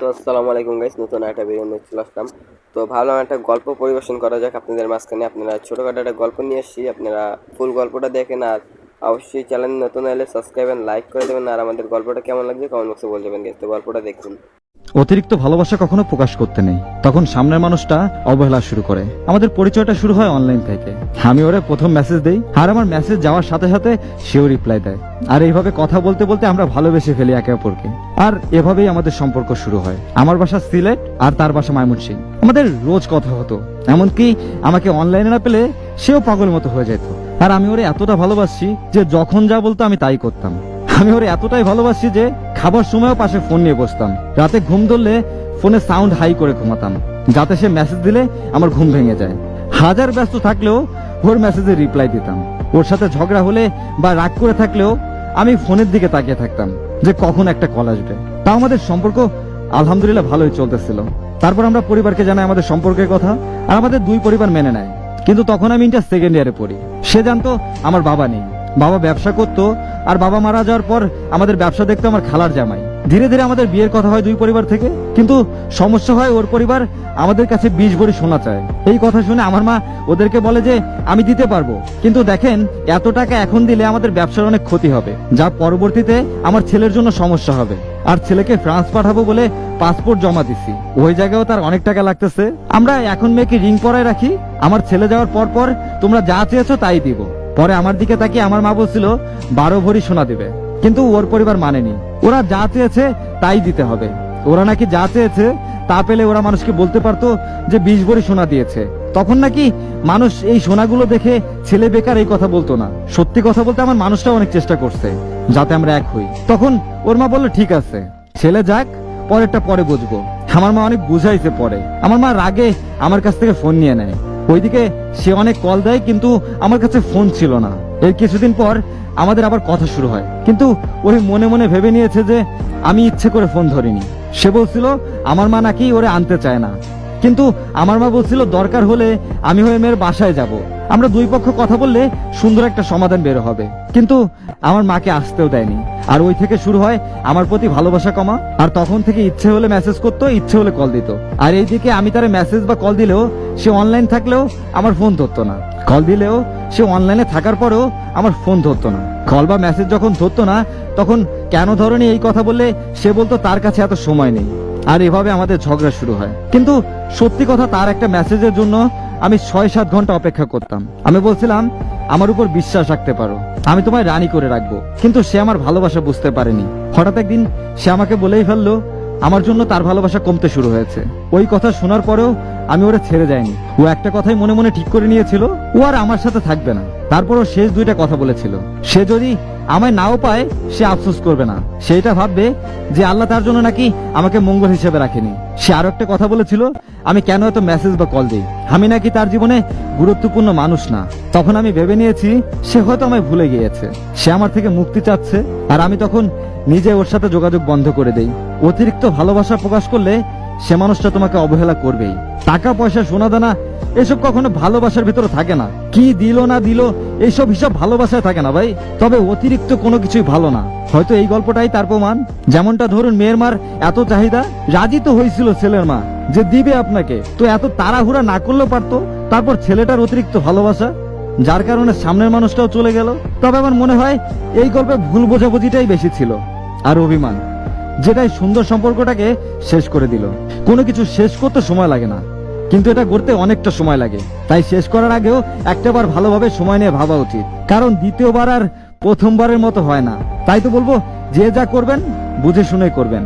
তো আসসালামু আলাইকুম গাইস নতুন একটা ভিডিও নিয়ে চলে আসলাম। তো ভাবলাম একটা গল্প পরিবেশন করা যাক আপনাদের মাঝখানে। আপনারা ছোটোখাটো একটা গল্প নিয়ে এসেছি, আপনারা ফুল গল্পটা দেখেন আর অবশ্যই চ্যানেল নতুন হলে সাবস্ক্রাইব এন্ড লাইক করে দেবেন। আর আমাদের গল্পটা কেমন লাগছে কমেন্ট বক্সে বলে দেবেন গাইস তো গল্পটা দেখুন। অতিরিক্ত ভালোবাসা কখনো প্রকাশ করতে নেই। তখন সামনের মানুষটা অবহেলা শুরু করে। আমাদের পরিচয়টা শুরু হয় অনলাইন থেকে। আমি ওরে প্রথম মেসেজ দেই, আর আমার মেসেজ যাওয়ার সাথে সাথে সেও রিপ্লাই দেয়। আর এইভাবে কথা বলতে বলতে আমরা ভালোবেসে ফেলি একে অপরকে। আর এভাবেই আমাদের সম্পর্ক শুরু হয়। আমার বাসা সিলেট, আর তার বাসা মাইমুনসিং আমাদের রোজ কথা হতো। এমনকি আমাকে অনলাইনে না পেলে সেও পাগল মতো হয়ে যেত। আর আমি ওরে এতটা ভালোবাসছি যে যখন যা বলতো আমি তাই করতাম। আমি ওরে এতটাই ভালোবাসি যে খাবার সময়ও পাশে ফোন নিয়ে বসতাম। রাতে ঘুম ধরলে ফোনে সাউন্ড হাই করে ঘুমাতাম। যাতে সে মেসেজ দিলে আমার ঘুম ভেঙে যায়। হাজার ব্যস্ত থাকলেও ওর মেসেজে রিপ্লাই দিতাম। ওর সাথে ঝগড়া হলে বা রাগ করে থাকলেও আমি ফোনের দিকে তাকিয়ে থাকতাম যে কখন একটা কল আসবে। তাও আমাদের সম্পর্ক আলহামদুলিল্লাহ ভালোই চলতেছিল। তারপর আমরা পরিবারকে জানাই আমাদের সম্পর্কের কথা আর আমাদের দুই পরিবার মেনে নেয়। কিন্তু তখন আমি ইন্টার সেকেন্ড ইয়ারে পড়ি। সে জানতো আমার বাবা নেই। বাবা ব্যবসা করতো, আর বাবা মারা যাওয়ার পর আমাদের ব্যবসা দেখতো আমার খালার জামাই। ধীরে ধীরে আমাদের বিয়ের কথা হয় দুই পরিবার থেকে, কিন্তু সমস্যা হয় ওর পরিবার আমাদের কাছে বিশ ভরি সোনা চায়। এই কথা শুনে আমার মা ওদেরকে বলে যে, আমি দিতে পারব। কিন্তু দেখেন, এত টাকা এখন দিলে আমাদের ব্যবসার অনেক ক্ষতি হবে, যা পরবর্তীতে আমার ছেলের জন্য সমস্যা হবে। আর ছেলেকে ফ্রান্স পাঠাবো বলে পাসপোর্ট জমা দিছি। ওই জায়গায়ও তার অনেক টাকা লাগতেছে। আমরা এখন মেয়েকে রিং পরায় রাখি। আমার ছেলে যাওয়ার পর পর তোমরা যা চেয়েছো তাই দিব। পরে আমার দিকে তাকিয়ে আমার মা বলছিল, বারো ভরি সোনা দিবে। কিন্তু ওর পরিবার মানেনি। ওরা যা চেয়েছে তাই দিতে হবে। ওরা নাকি যা চেয়েছে তা পেলে ওরা মানুষকে বলতে পারতো যে বিশ ভরি সোনা দিয়েছে। তখন নাকি মানুষ এই সোনাগুলো দেখে ছেলে বেকার এই কথা বলতো না। সত্যি কথা বলতে আমার মানুষটা অনেক চেষ্টা করছে, যাতে আমরা এক হই। তখন ওর মা বলল, ঠিক আছে, ছেলে যাক, পরেরটা পরে বুঝব। আমার মা অনেক বুঝাইছে পরে। আমার মা রাগে আমার কাছ থেকে ফোন নিয়ে নেয়। ওইদিকে সে অনেক কল দেয়, কিন্তু আমার কাছে ফোন ছিল না। এর কিছুদিন পর আমাদের আবার কথা শুরু হয়। কিন্তু ওই মনে মনে ভেবে নিয়েছে যে আমি ইচ্ছে করে ফোন ধরিনি। সে বলছিল, আমার মা নাকি ওরে আনতে চায় না। কিন্তু আমার মা বলছিল, দরকার হলে আমি হয়ে মেয়ের বাসায় যাব। আমরা দুই পক্ষ কথা বললে সুন্দর একটা সমাধান বের হবে। কিন্তু আমার মাকে আসতেও দেয়নি। আর ওই থেকে শুরু হয় আমার প্রতি ভালোবাসা কমা। আর তখন থেকে ইচ্ছে হলে মেসেজ করতো, ইচ্ছে হলে কল দিত। আর এইদিকে আমি তার মেসেজ বা কল দিলেও সে অনলাইন থাকলেও আমার ফোন ধরতো না। কল দিলেও সে অনলাইনে থাকার পরেও আমার ফোন ধরতো না। কল বা মেসেজ যখন ধরতো না, তখন কেন ধরনি এই কথা বললে সে বলতো তার কাছে এত সময় নেই। আর এভাবে আমাদের ঝগড়া শুরু হয়। কিন্তু সত্যি কথা তার একটা মেসেজের জন্য আমি ছয় সাত ঘণ্টা অপেক্ষা করতাম। আমি বলছিলাম, আমার উপর বিশ্বাস রাখতে পারো। আমি তোমায় রানী করে রাখব। কিন্তু সে আমার ভালোবাসা বুঝতে পারেনি। হঠাৎ একদিন সে আমাকে বলেই ফেলল, আমার জন্য তার ভালোবাসা কমতে শুরু হয়েছে। ওই কথা শোনার পরেও আমি ওরা ছেড়ে যাইনি। ও একটা কথাই মনে মনে ঠিক করে নিয়েছিল, ও আর আমার সাথে থাকবে না। তারপরও শেষ দুইটা কথা বলেছিল। সে যদি আমায় নাও পায়, সে আফসোস করবে না। সেটা ভাববে যে আল্লাহ তার জন্য নাকি আমাকে মঙ্গল হিসেবে রাখেনি। সে আরও একটা কথা বলেছিল, আমি কেন এত মেসেজ বা কল দিই? আমি নাকি তার জীবনে গুরুত্বপূর্ণ মানুষ না। তখন আমি ভেবে নিয়েছি, সে হয়তো আমায় ভুলে গিয়েছে। সে আমার থেকে মুক্তি চাচ্ছে, আর আমি তখন নিজে ওর সাথে যোগাযোগ বন্ধ করে দেই। অতিরিক্ত ভালোবাসা প্রকাশ করলে সে মানুষটা তোমাকে অবহেলা করবেই। টাকা, পয়সা, সোনা, দানা এসব কখনো ভালোবাসার ভিতরে থাকে না। কি দিল না দিল এইসব হিসাব ভালোবাসায় থাকে না ভাই। তবে অতিরিক্ত কোনো কিছুই ভালো না। হয়তো এই গল্পটাই তার প্রমাণ। যেমনটা ধরুন মেয়ের মার এত চাহিদা, রাজি তো হয়েছিল ছেলের মা, যে দিবে আপনাকে। তো এত তাড়াহুড়া না করলেও পারতো, তারপর ছেলেটার অতিরিক্ত ভালোবাসা, যার কারণে সামনের মানুষটাও চলে গেল। তবে আমার মনে হয় এই গল্পে ভুল বোঝাবুঝিটাই বেশি ছিল, আর অভিমান, যেটাই সুন্দর সম্পর্কটাকে শেষ করে দিল। কোনো কিছু শেষ করতে সময় লাগে না। কিন্তু এটা করতে অনেকটা সময় লাগে। তাই শেষ করার আগেও একটাবার ভালোভাবে সময় নিয়ে ভাবা উচিত। কারণ দ্বিতীয়বার আর প্রথমবারের মতো হয় না। তাই তো বলব, যে যা করবেন, বুঝে শুনে করবেন।